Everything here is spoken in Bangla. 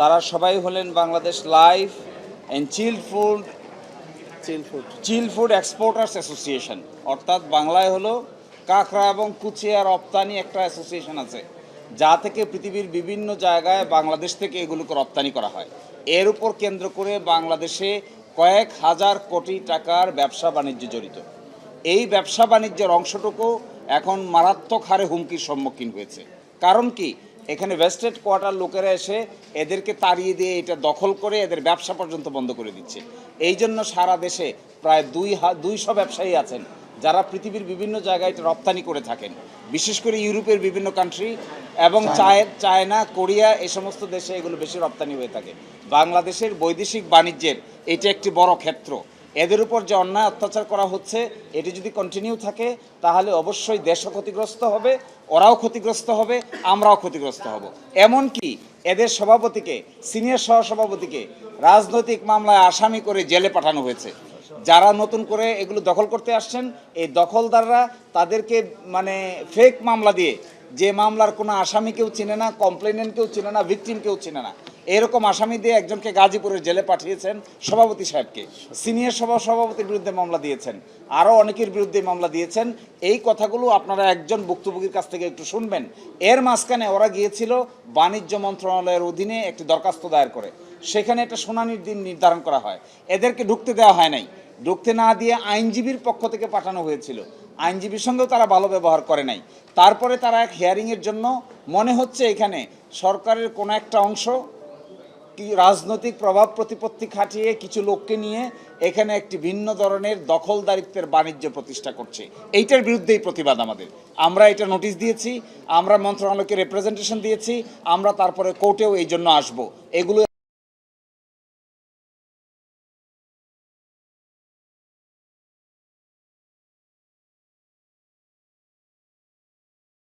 তারা সবাই হলেন Bangladesh life and chilled food chill food. Chill food exporters association. অর্থাৎ বাংলায় হলো কাঁকড়া এবং কুচিয়া রপ্তানি একটা অ্যাসোসিয়েশন আছে যা থেকে পৃথিবীর বিভিন্ন জায়গায় বাংলাদেশ থেকে এগুলোকে রপ্তানি করা হয়। এর উপর কেন্দ্র করে বাংলাদেশে কয়েক হাজার কোটি টাকার ব্যবসা বাণিজ্য জড়িত। এই ব্যবসা বাণিজ্যের অংশটুকু এখন মারাত্মক হারে হুমকির সম্মুখীন হয়েছে। কারণ কি? এখানে ওয়েস্টেড কোয়ার্টার লোকেরা এসে এদেরকে তাড়িয়ে দিয়ে এটা দখল করে এদের ব্যবসা পর্যন্ত বন্ধ করে দিচ্ছে। এই জন্য সারা দেশে প্রায় দুই হা- দুইশো ব্যবসায়ী আছেন যারা পৃথিবীর বিভিন্ন জায়গায় এটা রপ্তানি করে থাকেন। বিশেষ করে ইউরোপের বিভিন্ন কান্ট্রি এবং চায়- চায়না কোরিয়া এই সমস্ত দেশে এগুলো বেশি রপ্তানি হয়ে থাকে। বাংলাদেশের বৈদেশিক বাণিজ্যের এটা একটি বড় ক্ষেত্র। এদের উপর যে অন্যায় অত্যাচার করা হচ্ছে, এটি যদি কন্টিনিউ থাকে, তাহলে অবশ্যই দেশও ক্ষতিগ্রস্ত হবে, ওরাও ক্ষতিগ্রস্ত হবে, আমরাও ক্ষতিগ্রস্ত হব। এমনকি এদের সভাপতিকে সিনিয়র সহসভাপতিকে রাজনৈতিক মামলায় আসামি করে জেলে পাঠানো হয়েছে। যারা নতুন করে এগুলো দখল করতে আসছেন, এই দখলদাররা তাদেরকে মানে ফেক মামলা দিয়ে, যে মামলার কোনো আসামি কেউ চিনে না কমপ্লেনেন্ট কেউ চিনে না ভিকটিম কেউ চিনে না এরকম আসামি দিয়ে একজনকে গাজীপুরের জেলে পাঠিয়েছেন সভাপতি সাহেবকে। সিনিয়র সভা সভাপতির বিরুদ্ধে মামলা দিয়েছেন। আরও অনেকের বিরুদ্ধে মামলা দিয়েছেন। এই কথাগুলো আপনারা একজন ভুক্তভোগীর কাছ থেকে একটু শুনবেন। এর মাঝখানে ওরা গিয়েছিল বাণিজ্য মন্ত্রণালয়ের অধীনে একটি দরখাস্ত দায়ের করে। সেখানে একটা শুনানির দিন নির্ধারণ করা হয়। এদেরকে ঢুকতে দেওয়া হয় নাই। ঢুকতে না দিয়ে আইনজীবীর পক্ষ থেকে পাঠানো হয়েছিল। আইনজীবীর সঙ্গেও তারা ভালো ব্যবহার করে নাই। তারপরে তারা এক হিয়ারিংয়ের জন্য মনে হচ্ছে এখানে সরকারের কোনো একটা অংশ রাজনৈতিক প্রভাব প্রতিপত্তি খাটিয়ে কিছু লোককে নিয়ে এখানে একটি ভিন্ন ধরনের দখলদারিত্বের বাণিজ্য প্রতিষ্ঠা করছে। এইটার বিরুদ্ধেই প্রতিবাদ আমাদের। আমরা এটা নোটিশ দিয়েছি, আমরা মন্ত্রণালয়কে রিপ্রেজেন্টেশন দিয়েছি, আমরা তারপরে কোর্টেও এই জন্য আসব। এগুলো